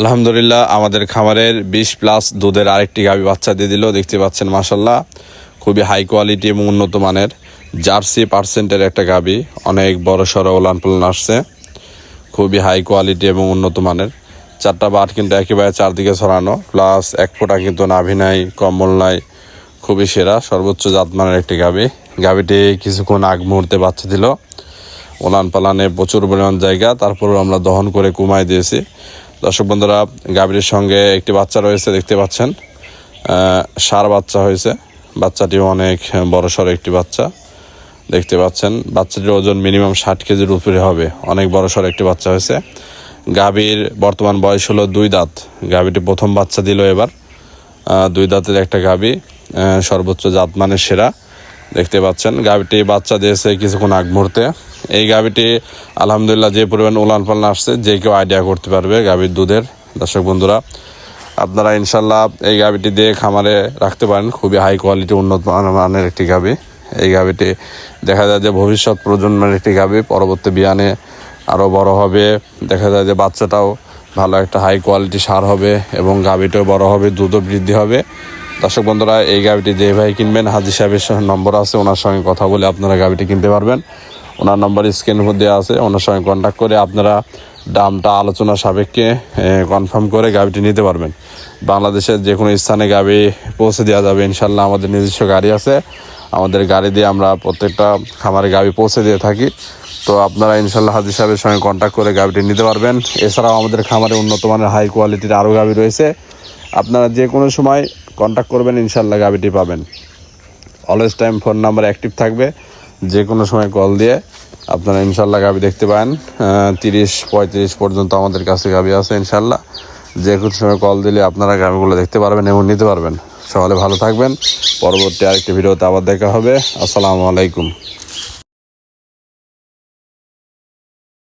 আলহামদুলিল্লাহ, আমাদের খামারের বিশ প্লাস দুধের আরেকটি গাভী বাচ্চা দিয়ে দিল, দেখতে পাচ্ছেন মাসাল্লাহ খুবই হাই কোয়ালিটি এবং উন্নত মানের জার্সি পার্সেন্টের একটা গাভী অনেক বড় সড়ো ওলান পালন আসছে। খুবই হাই কোয়ালিটি এবং উন্নত মানের। চারটা বাট কিন্তু একেবারে চারদিকে ছড়ানো প্লাস এক ফোঁটা কিন্তু নাভি নাই, কম্বল নাই, খুবই সেরা, সর্বোচ্চ জাতমানের একটি গাভী গাভীটি কিছুক্ষণ আগ মুহূর্তে বাচ্চা দিল। ওলান পালানে প্রচুর পরিমাণ জায়গা, তারপরেও আমরা দহন করে কুমাই দিয়েছি। দর্শক বন্ধুরা গাভীর সঙ্গে একটি বাচ্চা রয়েছে, দেখতে পাচ্ছেন। ষাঁড় বাচ্চা হয়েছে। বাচ্চাটিও অনেক বড় সড়ো একটি বাচ্চা। দেখতে পাচ্ছেন, বাচ্চাটির ওজন মিনিমাম ষাট কেজির উপরে হবে। অনেক বড় সড়ো একটি বাচ্চা হয়েছে। গাভীর বর্তমান বয়স হলো দুই দাঁত। গাভীটি প্রথম বাচ্চা দিল এবার। দুই দাঁতের একটা গাভী সর্বোচ্চ জাত মানের সেরা। দেখতে পাচ্ছেন, গাভীটি বাচ্চা দিয়েছে কিছুক্ষণ আগ মুহূর্তে। এই গাভীটি, আলহামদুলিল্লাহ যে পরিমাণ উলান পালন আসছে, যে কেউ আইডিয়া করতে পারবে গাভীর দুধের। দর্শক বন্ধুরা, আপনারা ইনশাল্লাহ এই গাভীটি দিয়ে খামারে রাখতে পারেন। খুবই হাই কোয়ালিটি উন্নত মান- মানের একটি গাভী। এই গাভীটি দেখা যায় যে ভবিষ্যৎ প্রজন্মের একটি গাভী। পরবর্তী বিয়ানে আরও বড় হবে। দেখা যায় যে বাচ্চাটাও ভালো একটা হাই কোয়ালিটি সার হবে এবং গাভীটাও বড় হবে, দুধও বৃদ্ধি হবে। দর্শক বন্ধুরা, এই গাভীটি যে ভাই কিনবেন, হাজি সাহেবের নম্বর আছে, ওনার সঙ্গে কথা বলে আপনারা গাভীটি কিনতে পারবেন। ওনার নম্বর স্ক্রিনের মধ্যে আছে, ওনার সঙ্গে কন্ট্যাক্ট করে আপনারা দামটা, আলোচনা সাপেক্ষে কনফার্ম করে গাভীটি নিতে পারবেন। বাংলাদেশের যে কোনো স্থানে গাভী পৌঁছে দেওয়া যাবে, ইনশাল্লাহ আমাদের নিজস্ব গাড়ি আছে। আমাদের গাড়ি দিয়ে আমরা প্রত্যেকটা খামারে গাভী পৌঁছে দিয়ে থাকি। তো আপনারা ইনশাল্লাহ হাজির সাহেবের সঙ্গে কন্ট্যাক্ট করে গাভীটি নিতে পারবেন। এছাড়াও আমাদের খামারে উন্নত মানের হাই কোয়ালিটির আরও গাভী রয়েছে। আপনারা যে কোনো সময় কন্ট্যাক্ট করবেন, ইনশাল্লাহ গাভীটি পাবেন। Always time phone number active থাকবে। যে কোনো সময় কল দিয়ে আপনারা ইনশাল্লাহ গাবি দেখতে পান। তিরিশ পঁয়ত্রিশ পর্যন্ত আমাদের কাছে গাবি আছে ইনশাল্লাহ। যে কোনো সময় কল দিলে আপনারা গাবিগুলো দেখতে পারবেন এবং নিতে পারবেন। সকালে ভালো থাকবেন। পরবর্তী আরেকটি ভিডিওতে আবার দেখা হবে। আসসালামু আলাইকুম।